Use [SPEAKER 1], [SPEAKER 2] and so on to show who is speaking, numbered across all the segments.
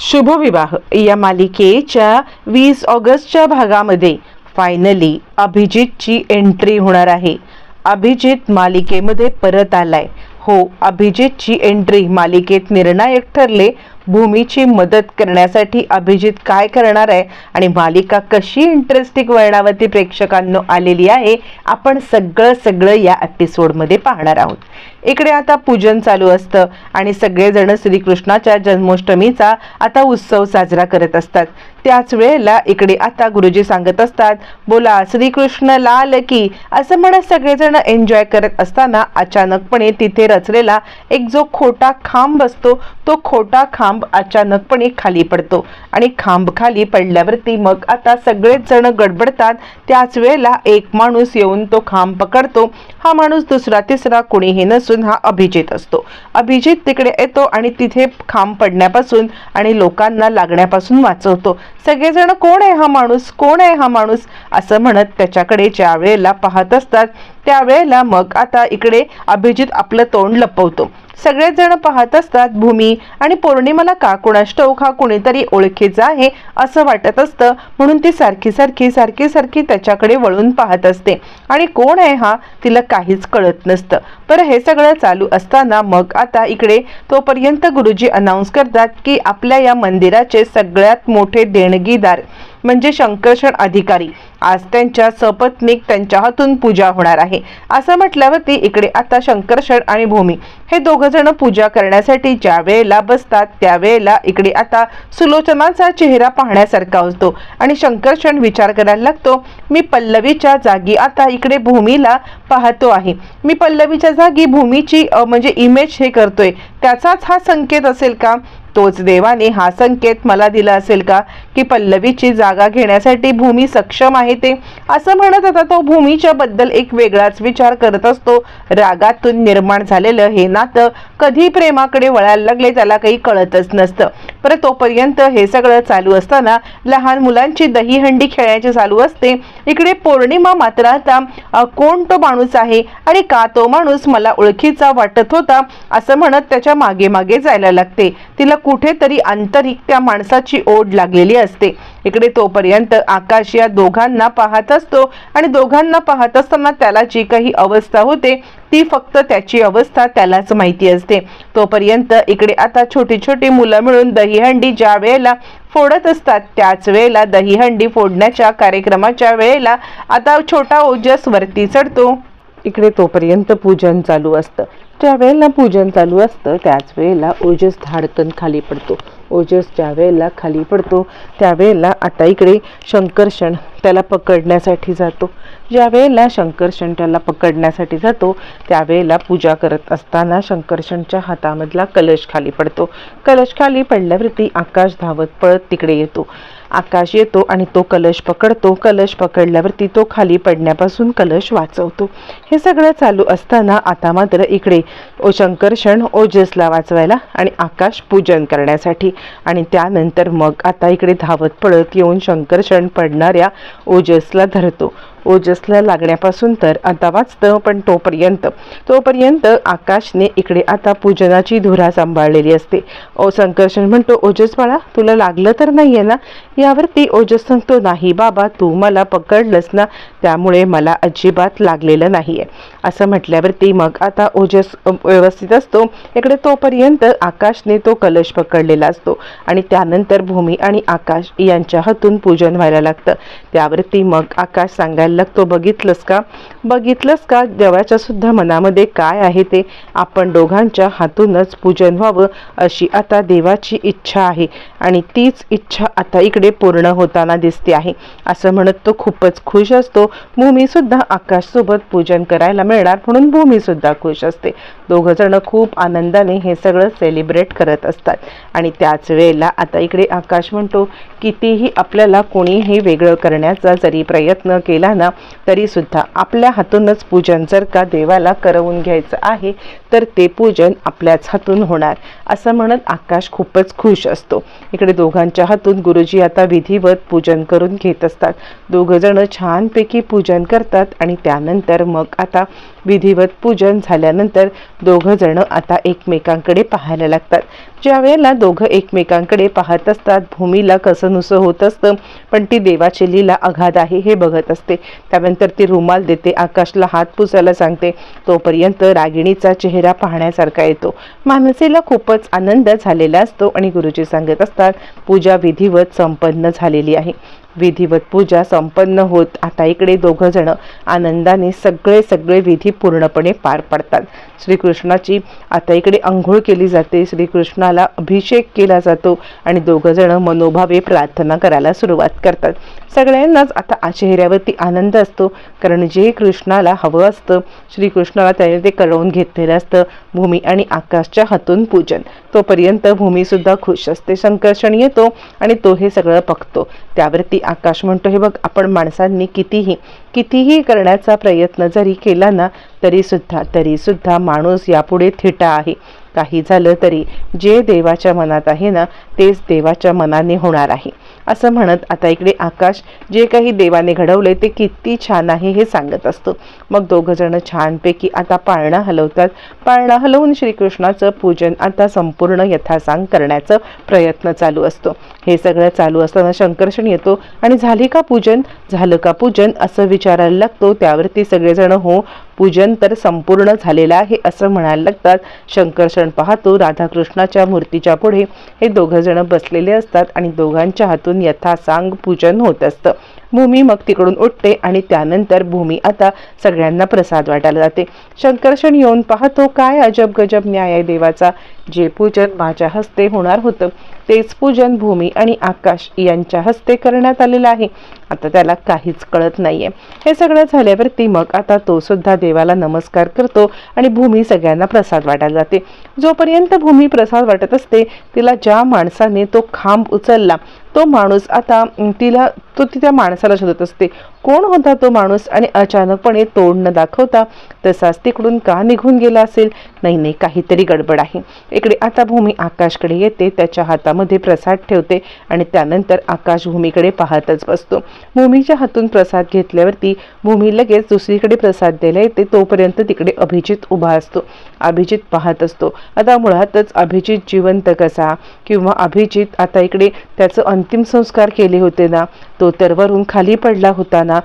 [SPEAKER 1] शुभविवाह. या मालिकेच्या वीस ऑगस्टच्या भागामध्ये फायनली अभिजितची एंट्री होणार आहे. अभिजित मालिकेमध्ये परत आलाय. हो अभिजितची एंट्री मालिकेत निर्णायक ठरले. भूमीची मदत करण्यासाठी अभिजित काय करणार आहे आणि मालिका कशी इंटरेस्टिंग वळणावरती प्रेक्षकांना आलेली आहे आपण सगळं सगळं या एपिसोडमध्ये पाहणार आहोत. इकडे आता पूजन चालू असतं आणि सगळेजण श्रीकृष्णाच्या जन्माष्टमीचा आता उत्सव साजरा करत असतात. त्याच वेळेला इकडे आता गुरुजी सांगत असतात बोला श्रीकृष्ण लाल की असं म्हणत सगळेजण एन्जॉय करत असताना अचानकपणे तिथे रचलेला एक जो खोटा खांब असतो तो खोटा खांब अचानकपणे खाली पडतो. आणि खांब खाली पडल्यावरती मग आता सगळेच जण गडबडतात. त्याच वेळेला एक माणूस येऊन तो खांब पकडतो. हा माणूस दुसरा तिसरा कोणीही नसून हा अभिजित असतो. अभिजित तिकडे येतो आणि तिथे खांब पडण्यापासून आणि लोकांना लागण्यापासून वाचवतो. सगळेजण कोण आहे हा माणूस? कोण आहे हा माणूस? असं म्हणत त्याच्याकडे ज्या वेळेला पाहत असतात त्यावेळेला मग आता इकडे अभिजित आपलं तोंड लपवतो. सगळेच जण पाहत असतात भूमी आणि पौर्णिमाला का कुणास ठाऊक हा कुणीतरी ओळखीचा आहे असं वाटत असतं. म्हणून ती सारखी सारखी सारखी सारखी त्याच्याकडे वळून पाहत असते. आणि कोण आहे हा तिला काहीच कळत नसतं. पर हे सगळं चालू असताना मग आता इकडे तोपर्यंत गुरुजी अनाऊन्स करतात की आपल्या या मंदिराचे सगळ्यात मोठे देणगीदार म्हणजे शंकरषण अधिकारी. आज त्यांच्या सपत्नीक त्यांच्या हातून पूजा होणार आहे. असं म्हटल्यावरती इकडे आता शंकरषण आणि भूमी हे दोघ जण पूजा करण्यासाठी ज्या वेळेला बसतात त्यावेळेला इकडे आता सुलोचनाचा चेहरा पाहण्यासारखा असतो आणि शंकरक्षण विचार करायला लागतो मी पल्लवीच्या जागी आता इकडे भूमीला पाहतो आहे. मी पल्लवीच्या जागी भूमीची म्हणजे इमेज हे करतोय. त्याचाच हा संकेत असेल का? तोच देवाने हा संकेत मला दिला असेल का? की पल्लवीची जागा घेण्यासाठी भूमी सक्षम आहे ते? असं म्हणत आता तो भूमीच्या बद्दल एक वेगळाच विचार करत असतो. रागातून निर्माण झालेलं हे ना नातं कधी प्रेमाकडे वळायला लागले त्याला काही कळतच नसतं. पर तोपर्यंत हे सगळं चालू असताना लहान मुलांची दहीहंडी खेळायची चालू असते. इकडे पौर्णिमा मात्र आता कोण तो माणूस आहे आणि का तो माणूस मला ओळखीचा वाटत होता असं म्हणत त्याच्यामागे मागे जायला लागते. तिला कुठेतरी आंतरिक त्या माणसाची ओढ लागलेली असते. इकडे तोपर्यंत आकाश या दोघांना पाहत असतो आणि दोघांना पाहत असताना त्याला जी काही अवस्था होते ती फक्त त्याची अवस्था त्यालाच माहिती असते. तोपर्यंत इकडे आता छोटी छोटी मुलं मिळून दही दहीहंडी ज्या वेळेला फोडत असतात त्याच वेळेला दहीहंडी फोडण्याच्या कार्यक्रमाच्या वेळेला आता छोटा ओजस वरती चढतो. इकडे तोपर्यंत पूजन चालू असतं. ज्या वेळेला पूजन चालू असतं त्याच वेळेला ओजस धाडकन खाली पडतो. ओजस ज्या वेळेला खाली पडतो त्यावेळेला आता इकडे शंकरषण त्याला पकडण्यासाठी जातो. ज्या वेळेला शंकरषण त्याला पकडण्यासाठी जातो त्यावेळेला पूजा करत असताना शंकरषणच्या हातामधला कलश खाली पडतो. कलश खाली पडल्यावरती आकाश धावत पळत तिकडे येतो. आकाश येतो आणि तो कलश पकडतो. कलश पकडल्यावरती तो खाली पडण्यापासून कलश वाचवतो. हे सगळं चालू असताना आता मात्र इकडे ओ शंकरषण ओजसला वाचवायला आणि आकाश पूजन करण्यासाठी. आणि त्यानंतर मग आता इकडे धावत पळत येऊन शंकरषण पडणाऱ्या ओजसला धरतो. ओजसला लागण्यापासून तर आता वाचतं पण तोपर्यंत तोपर्यंत आकाशने इकडे आता पूजनाची धुरा सांभाळलेली असते. ओ संकर्षण म्हणतो ओजस बाळा तुला लागलं तर नाही आहे ना? यावरती ओजस सांगतो नाही बाबा तू मला पकडलंस ना त्यामुळे मला अजिबात लागलेलं नाही आहे असं म्हटल्यावरती मग आता ओजस व्यवस्थित असतो. इकडे तोपर्यंत आकाशने तो कलश पकडलेला असतो आणि त्यानंतर भूमी आणि आकाश यांच्या हातून पूजन व्हायला लागतं. त्यावरती मग आकाश सांगायला लागतो बघितलंस का? बघितलंस का? देवाच्या सुद्धा मनामध्ये काय आहे ते? आपण दोघांच्या हातूनच पूजन व्हावं अशी आता देवाची इच्छा आहे आणि तीच इच्छा आता इकडे पूर्ण होताना दिसते आहे. असं म्हणत तो खूपच खुश असतो. भूमी सुद्धा आकाशसोबत पूजन करायला मिळणार म्हणून भूमी सुद्धा खुश असते. दोघं जण खूप आनंदाने हे सगळं सेलिब्रेट करत असतात. आणि त्याच वेळेला आता इकडे आकाश म्हणतो कितीही आपल्याला कोणीही वेगळं करण्याचा जरी प्रयत्न केला ना तरी सुद्धा आपल्या हातूनच पूजन जर का देवाला करवून घ्यायचं आहे तर ते पूजन आपल्याच हातून होणार. असं म्हणत आकाश खूपच खुश असतो. इकडे दोघांच्या हातून गुरुजी आता विधिवत पूजन करून घेत असतात. दोघं जण छानपैकी पूजन करतात आणि त्यानंतर मग आता विधिवत पूजन झाल्यानंतर दोघंजणं आता एकमेकांकडे पाहायला लागतात. ज्या वेळेला दोघं एकमेकांकडे पाहत असतात भूमीला कसं नुसं होत असतं पण ती देवाची लीला अगाध आहे हे बघत असते. त्यानंतर ती रुमाल देते आकाशला हात पुसायला सांगते. तोपर्यंत रागिणीचा चेहरा पाहण्यासारखा येतो. मानसीला खूपच आनंद झालेला असतो आणि गुरुजी सांगत असतात पूजा विधिवत संपन्न झालेली आहे. विधिवत पूजा संपन्न होत. आता इकडे दोघं जण आनंदाने सगळे सगळे विधी पूर्णपणे पार पडतात. श्रीकृष्णाची आता इकडे आंघोळ केली जाते. श्रीकृष्णाला अभिषेक केला जातो आणि दोघं जण मनोभावे प्रार्थना करायला सुरुवात करतात. सगळ्यांनाच आता चेहऱ्यावरती आनंद असतो कारण जे कृष्णाला हवं असतं श्रीकृष्णाला त्याने ते कळवून घेतलेलं असतं भूमी आणि आकाशच्या हातून पूजन. तोपर्यंत भूमीसुद्धा खुश असते. संकर्षण येतो आणि तो हे सगळं बघतो. त्यावरती आकाश म्हणतो हे बघ आपण माणसांनी कितीही कितीही करण्याचा प्रयत्न जरी केला ना तरीसुद्धा तरीसुद्धा माणूस यापुढे थिटा आहे. काही झालं तरी जे देवाच्या मनात आहे ना तेच देवाच्या मनाने होणार आहे. असं म्हणत आता इकडे आकाश जे काही देवाने घडवले ते किती छान आहे हे सांगत असतो. मग दोघं जण छानपैकी आता पाळणा हलवतात. पाळणा हलवून श्रीकृष्णाचं पूजन आता संपूर्ण यथासांग करण्याचा प्रयत्न चालू असतो. हे सगळं चालू असताना शंकर्षण येतो आणि झाली का पूजन? झालं का पूजन? असं विचारायला लागतो. त्यावरती सगळेजण हो पूजन तर संपूर्ण झालेलं आहे असं म्हणायला लागतात. शंकर्षण पाहतो राधाकृष्णाच्या मूर्तीच्या पुढे. हे दोघं जण बसलेले असतात आणि दोघांच्या हातून यथा सांग पूजन होत असतं. भूमी मग तिकडून उठते आणि त्यानंतर भूमी आता सगळ्यांना प्रसाद वाटायला जाते. शंकर्षण येऊन पाहतो काय अजब गजब न्याय आहे देवाचा. जे पूजन माझ्या हस्ते होणार होतं तेच पूजन भूमी आणि आकाश यांच्या हस्ते करण्यात आलेलं आहे. आता त्याला काहीच कळत नाहीये. हे सगळं झाल्यावरती मग आता तो सुद्धा देवाला नमस्कार करतो आणि भूमी सगळ्यांना प्रसाद वाटायला जाते. जोपर्यंत भूमी प्रसाद वाटत असते तिला ज्या माणसाने तो खांब उचलला तो माणूस आता तिला तो तिच्या माणसा माणसाला शोधत असते. कोण होता तो माणूस आणि अचानकपणे तोड न दाखवता तसाच तिकडून का निघून गेला असेल? नाही नाही काहीतरी गडबड आहे. इकडे आता भूमी आकाशकडे येते त्याच्या हातामध्ये प्रसाद ठेवते आणि त्यानंतर आकाश भूमीकडे पाहतच बसतो. भूमीच्या हातून प्रसाद घेतल्यावरती भूमी लगेच दुसरीकडे प्रसाद द्यायला येते तोपर्यंत तिकडे अभिजित उभा असतो. अभिजित पाहत असतो. आता मुळातच अभिजित जिवंत कसा? किंवा अभिजित आता इकडे त्याचं अंतिम संस्कार केले होते ना? तो तर वरून खाली पडला होता ना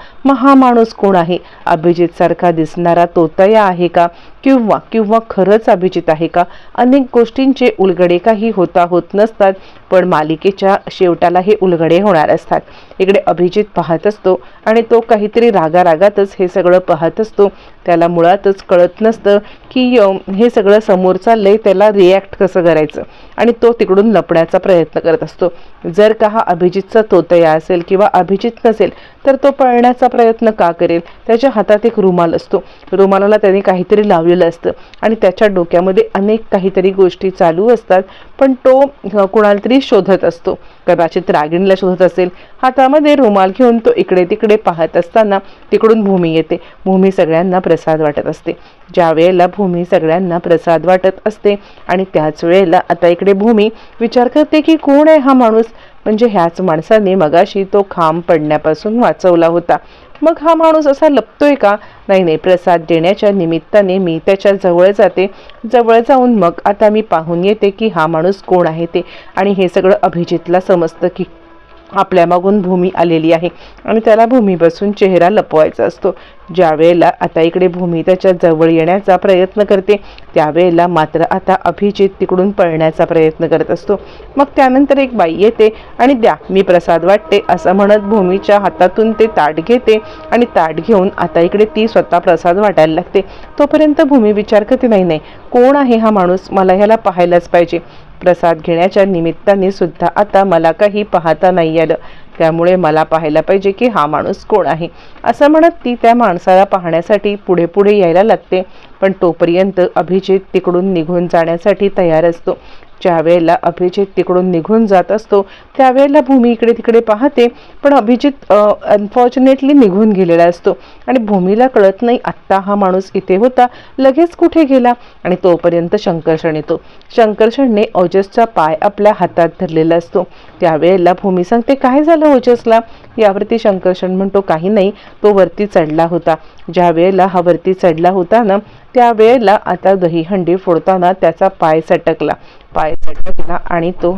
[SPEAKER 1] माणूस कोण आहे? अभिजित सारखा दिसणारा तोतया आहे का? किंवा किंवा खरंच अभिजित आहे का? अनेक गोष्टींचे उलगडे काही होता होत नसतात पण मालिकेच्या शेवटाला हे उलगडे होणार असतात. इकडे अभिजित पाहत असतो आणि तो काहीतरी रागारागातच हे सगळं पाहत असतो. त्याला मुळातच कळत नसतं की हे सगळं समोर चाललंय त्याला रिॲक्ट कसं करायचं? आणि तो तिकडून लपण्याचा प्रयत्न करत असतो. जर का हा अभिजितचा तोतया असेल किंवा अभिजित नसेल तर तो पळण्याचा प्रयत्न का करेल? त्याच्या हातात एक रुमाल असतो. रुमालाला त्याने काहीतरी लावलेलं असतं. आणि त्याच्या डोक्यामध्ये अनेक काहीतरी गोष्टी चालू असतात पण तो कुणाला तरी शोधत असतो. कदाचित रागिणीला शोधत असेल. हातामध्ये रुमाल घेऊन तो इकडे तिकडे पाहत असताना तिकडून भूमी येते. भूमी सगळ्यांना प्रसाद वाटत असते. ज्या वेळेला भूमी सगळ्यांना प्रसाद वाटत असते आणि त्याच वेळेला आता इकडे भूमी विचार करते की कोण आहे हा माणूस? म्हणजे ह्याच माणसाने मगाशी तो खांब पडण्यापासून वाचवला होता. मग हा माणूस असा लपतोय का? नाही नाही प्रसाद देण्याच्या निमित्ताने मी त्याच्याजवळ जाते. जवळ जाऊन मग आता मी पाहून येते की हा माणूस कोण आहे ते. आणि हे सगळं अभिजितला समजतं की आपल्या मागून भूमी आलेली आहे. आणि त्याला भूमी बसून चेहरा लपवायचा असतो. ज्या वेळेला आता इकडे भूमी त्याच्याजवळ येण्याचा प्रयत्न करते त्यावेळेला मात्र आता अभिजित तिकडून पळण्याचा प्रयत्न करत असतो. मग त्यानंतर एक बाई येते आणि द्या मी प्रसाद वाटते असं म्हणत भूमीच्या हातातून ते ताट घेते आणि ताट घेऊन आता इकडे ती स्वतः प्रसाद वाटायला लागते. तोपर्यंत भूमी विचार करते नाही नाही कोण आहे हा माणूस? मला ह्याला पाहायलाच पाहिजे. प्रसाद घेण्याच्या निमित्ताने सुद्धा आता मला काही पाहता नाही आलं. त्यामुळे मला पाहायला पाहिजे की हा माणूस कोण आहे? असं म्हणत ती त्या माणसाला पाहण्यासाठी पुढे पुढे यायला लागते. पण तोपर्यंत अभिजित तिकडून निघून जाण्यासाठी तयार असतो. ज्या वेळेला अभिजित तिकडून निघून जात असतो त्यावेळेला भूमी इकडे तिकडे पाहते. पण अभिजित अनफॉर्च्युनेटली निघून गेलेला असतो. आणि भूमीला कळत नाही आत्ता हा माणूस इथे होता लगेच कुठे गेला? आणि तोपर्यंत शंकरषण येतो. शंकरषणने ओजसचा पाय आपल्या हातात धरलेला असतो. त्यावेळेला भूमी सांगते काय झालं ओजसला? यावरती शंकरषण म्हणतो काही नाही तो वरती चढला होता. ज्या वेळेला हा वरती चढला होता ना त्यावेळेला आता दहीहंडी फोडताना त्याचा पाय सटकला. पाय सटकला आणि तो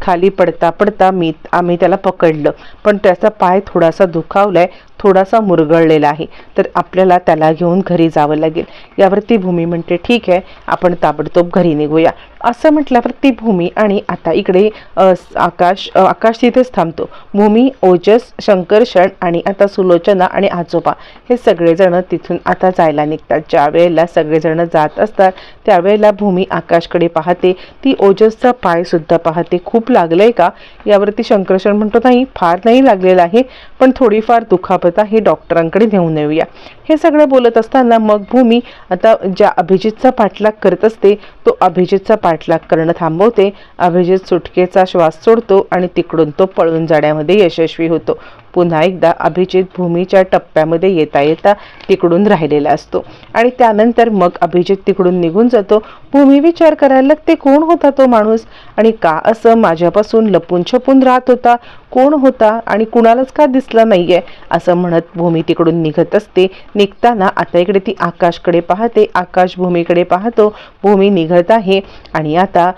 [SPEAKER 1] खाली पडता पडता मी आम्ही त्याला पकडलं. पण त्याचा पाय थोडासा दुखावलाय थोडासा मुरगळलेला आहे. तर आपल्याला त्याला घेऊन घरी जावं लागेल. यावरती भूमी म्हणते ठीक आहे आपण ताबडतोब घरी निघूया. असं म्हटल्यावर ती भूमी आणि आता इकडे आकाश आकाश तिथेच थांबतो. भूमी ओजस शंकरषण आणि आता सुलोचना आणि आजोबा हे सगळेजण तिथून आता जायला निघतात. ज्या वेळेला सगळेजण जात असतात त्यावेळेला भूमी आकाशकडे पाहते. ती ओजसचा पायसुद्धा पाहते. खूप लागलं आहे का? यावरती शंकरषण म्हणतो नाही फार नाही लागलेलं आहे पण थोडीफार दुखापत हे डॉक्टरांकडे नेऊन येऊया. हे सगळं बोलत असताना मग भूमी आता ज्या अभिजितचा पाठलाग करत असते तो अभिजितचा पाठलाग करणं थांबवते. अभिजित सुटकेचा श्वास सोडतो आणि तिकडून तो पळून जाण्यामध्ये यशस्वी होतो. पुन्हा एकदा अभिजित भूमीच्या टप्प्यामध्ये येता येता तिकडून राहिलेला असतो. आणि त्यानंतर मग अभिजित तिकडून निघून जातो. भूमी विचार करायला लागते कोण होता तो माणूस? आणि का असं माझ्यापासून लपून छपून राहत होता? कोण होता? आणि कुणालाच का दिसला नाहीये? असं म्हणत भूमी तिकडून निघत असते. निघताना आता इकडे ती आकाशकडे पाहते. आकाश भूमीकडे पाहतो. भूमी निघत आहे. आणि आता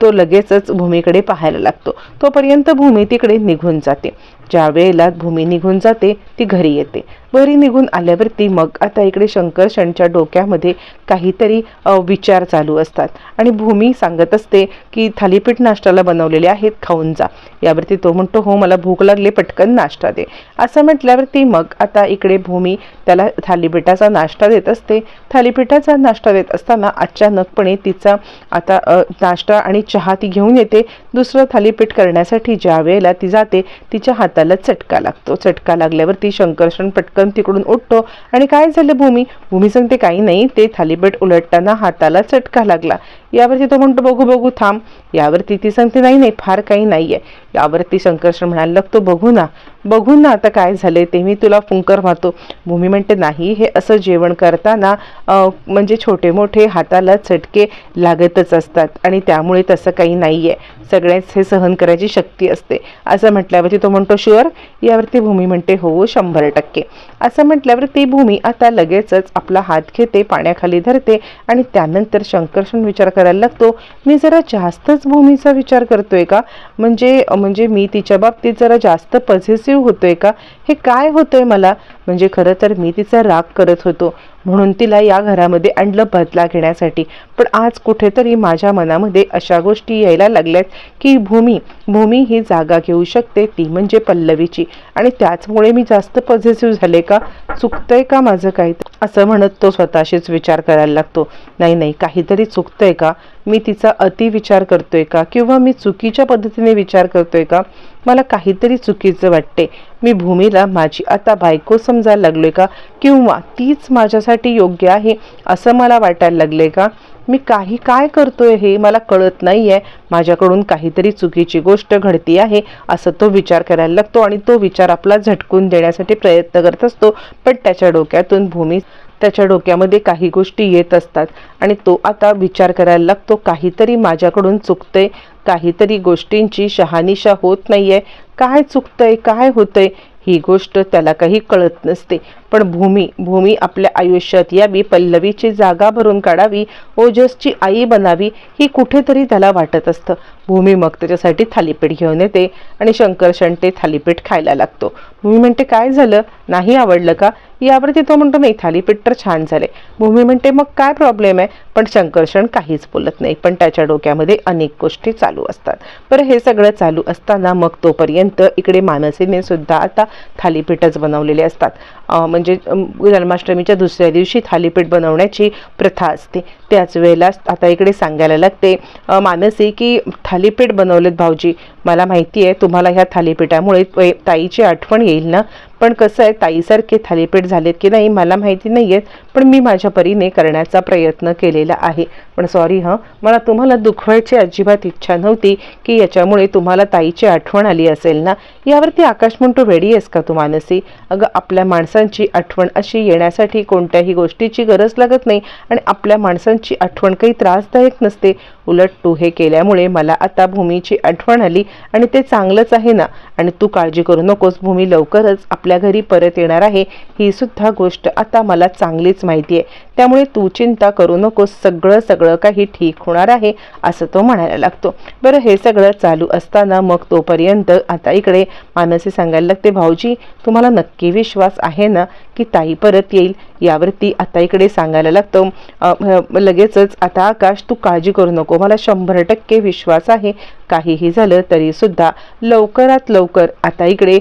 [SPEAKER 1] तो लगेचच भूमीकडे पाहायला लागतो. तोपर्यंत भूमी तिकडे निघून जाते. ज्या वेळेला भूमी निघून जाते ती घरी येते. घरी निघून आल्यावरती मग आता इकडे शंकरशणच्या डोक्यामध्ये काहीतरी विचार चालू असतात. आणि भूमी सांगत असते की थालीपीठ नाश्त्याला बनवलेले आहेत खाऊन जा. यावरती तो म्हणतो हो मला भूक लागली पटकन नाश्ता दे. असं म्हटल्यावरती मग आता इकडे भूमी त्याला थालीपीठाचा नाश्ता देत असते. थालीपीठाचा नाश्ता देत असताना अचानकपणे तिचा आता नाश्ता आणि चहा ती घेऊन येते. दुसरं थालीपीठ करण्यासाठी ज्या वेळेला ती जाते तिच्या हाताला चटका चटका लागतो. चटका लागल्यावरती शंकरशण पटकन तिकडून उठतो आणि काय झालं भूमी? भूमी सांगते काही नाही. ते थालीपीठ उलटताना हाताला चटका लागला. यावरती तो म्हणतो बघू बघू थांब. यावरती ती सांगते नाही नाही फार काही नाहीये. यावरती शंकरशण म्हणायला लागतो बघू ना. बघून ना आता काय झाले ते मी तुला फुंकर मारतो. भूमी म्हणते नाही हे असं जेवण करताना म्हणजे छोटे मोठे हाताला चटके लागतच असतात आणि त्यामुळे तसं काही नाही आहे सगळ्याच हे सहन करायची शक्ती असते. असं म्हटल्यावरती तो म्हणतो शुअर? यावरती भूमी म्हणते हो शंभर टक्के. असं म्हटल्यावर ती भूमी आता लगेचच आपला हात घेते पाण्याखाली धरते आणि त्यानंतर शंकर्षण विचार करायला लागतो मी जरा जास्तच भूमीचा विचार करतोय का? म्हणजे म्हणजे मी तिच्या बाबतीत जरा जास्त पॉझिटिव्ह होतोय का? हे काय होतंय मला? म्हणजे खरं तर मी तिचा राग करत होतो. म्हणून तिला या घरामध्ये आणलं बदला घेण्यासाठी. पण आज कुठेतरी माझ्या मनामध्ये अशा गोष्टी यायला लागल्यात की भूमी भूमी ही जागा घेऊ शकते ती म्हणजे पल्लवीची. आणि त्याचमुळे मी जास्त पॉझिटिव्ह झाले का? चुकतंय का माझं काही? असं म्हणत तो स्वतःशीच विचार करायला लागतो. नाही नाही काहीतरी चुकतंय का? मी तिचा अति विचार करतोय का? किंवा मी चुकीच्या पद्धतीने विचार करतोय का? मला काहीतरी चुकीचं वाटते मी भूमीला माझी आता बायको समजायला लागलोय का? किंवा तीच माझ्यासाठी योग्य आहे असं मला वाटायला लागले का? मी काही काय करतोय हे मला कळत नाही आहे माझ्याकडून काहीतरी चुकीची गोष्ट घडती आहे असं तो विचार करायला लागतो आणि तो विचार आपला झटकून देण्यासाठी प्रयत्न करत असतो. पण त्याच्या डोक्यातून भूमी त्याच्या डोक्यामध्ये काही गोष्टी येत असतात. आणि तो आता विचार करायला लागतो काहीतरी माझ्याकडून चुकतंय काहीतरी गोष्टींची शहानिशा होत नाही आहे काय चुकतंय काय होतंय ही गोष्ट त्याला काही कळत नसते. पण भूमी भूमी आपल्या आयुष्यात यावी पल्लवीची जागा भरून काढावी ओजसची आई बनावी ही कुठेतरी त्याला वाटत असतं. भूमी मग त्याच्यासाठी थालीपीठ घेऊन येते आणि शंकर ते थालीपीठ खायला लागतो. भूमी म्हणते काय झालं? नाही आवडलं का? यावरती तो म्हणतो नाही थालीपीठ तर छान झाले भूमी म्हणते मग काय प्रॉब्लेम आहे? पण शंकरशण काहीच बोलत नाही पण त्याच्या डोक्यामध्ये अनेक गोष्टी चालू असतात. बरं हे सगळं चालू असताना मग तोपर्यंत इकडे मानसीने सुद्धा आता थालीपीठच बनवलेले असतात. अं, म्हणजे म्हणजे जन्माष्टमीच्या दुसऱ्या दिवशी थालीपीठ बनवण्याची प्रथा असते. त्याच वेळेला आता इकडे सांगायला लागते मानसी की थालीपीठ बनवलेत भाऊजी. मला माहिती आहे तुम्हाला ह्या थालीपीठामुळे ताईची आठवण येईल ना? पण कसं आहे ताईसारखे थालीपीठ झालेत की नाही मला माहिती नाही आहेत पण मी माझ्या परीने करण्याचा प्रयत्न केलेला आहे. पण सॉरी हं मला तुम्हाला दुखवायची अजिबात इच्छा नव्हती की याच्यामुळे तुम्हाला ताईची आठवण आली असेल ना? यावरती आकाश म्हणतो वेडी आहेस का तू मानसी? अगं आपल्या माणसांची आठवण अशी येण्यासाठी कोणत्याही गोष्टीची गरज लागत नाही आणि आपल्या माणसांची आठवण काही त्रासदायक नसते. उलट तू हे केल्यामुळे मला आता भूमीची आठवण आली आणि ते चांगलंच आहे ना? आणि तू काळजी करू नकोस भूमी लवकरच आपल्या आपल्या घरी परत येणार आहे ही सुद्धा गोष्ट आता मला चांगलीच माहिती आहे. त्यामुळे तू चिंता करू नकोस सगळं सगळं काही ठीक होणार आहे असं तो म्हणायला लागतो. बरं हे सगळं चालू असताना मग तोपर्यंत आता इकडे मानसी सांगायला लागते भाऊजी तुम्हाला नक्की विश्वास आहे ना की ताई परत येईल? यावरती आता इकडे सांगायला लागतं लगेचच आता आकाश तू काळजी करू नको मला शंभर टक्के विश्वास आहे. काहीही झालं तरीसुद्धा लवकरात लवकर आता इकडे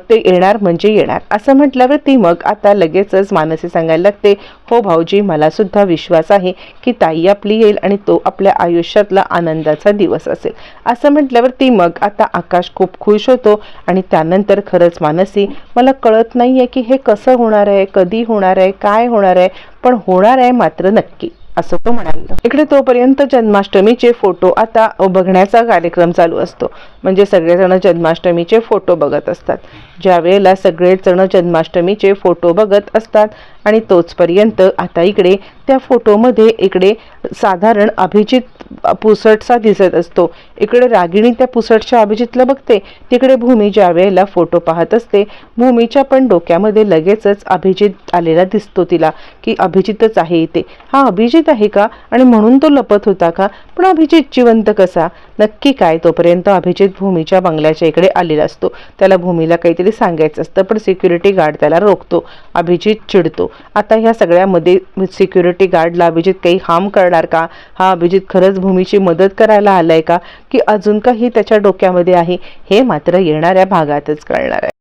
[SPEAKER 1] ते येणार म्हणजे येणार. असं म्हटल्यावर ती मग आता लगेचच मानसी सांगायला लागते हो भाऊजी मला सुद्धा विश्वास आहे की ताई आपली येईल आणि तो आपल्या आयुष्यातला आनंदाचा दिवस असेल. असं म्हटल्यावर ती मग आता आकाश खूप खुश होतो आणि त्यानंतर खरंच मानसी मला कळत नाही आहे की हे कसं होणार आहे कधी होणार आहे काय होणार आहे पण होणार आहे मात्र नक्की. असं तो म्हणाला. इकडे तोपर्यंत जन्माष्टमीचे फोटो आता बघण्याचा कार्यक्रम चालू असतो. म्हणजे सगळेजण जन्माष्टमीचे फोटो बघत असतात. ज्या वेळेला सगळेजण जन्माष्टमीचे फोटो बघत असतात आणि तोचपर्यंत आता इकडे त्या फोटोमध्ये इकडे साधारण अभिजित पुसटचा दिसत असतो. इकडे रागिणी त्या पुसटच्या अभिजितला बघते. तिकडे भूमी ज्या वेळेला फोटो पाहत असते भूमीच्या पण डोक्यामध्ये लगेचच अभिजित आलेला दिसतो तिला की अभिजितच आहे इथे. हा अभिजित आहे का? आणि म्हणून तो लपत होता का? पण अभिजित जिवंत कसा? नक्की काय? तोपर्यंत अभिजित भूमीच्या बंगल्याच्या इकडे आलेला असतो. त्याला भूमीला काहीतरी सांगायचं असतं पण सिक्युरिटी गार्ड त्याला रोखतो अभिजित चिडतो. आता ह्या सगळ्यामध्ये सिक्युरिटी सिक्युरिटी गार्डला अभिजित काही हार्म करणार का? हा अभिजित खरंच भूमीची मदत करायला आलाय का? की अजून काही त्याच्या डोक्यामध्ये आहे? हे मात्र येणाऱ्या भागातच कळणार आहे.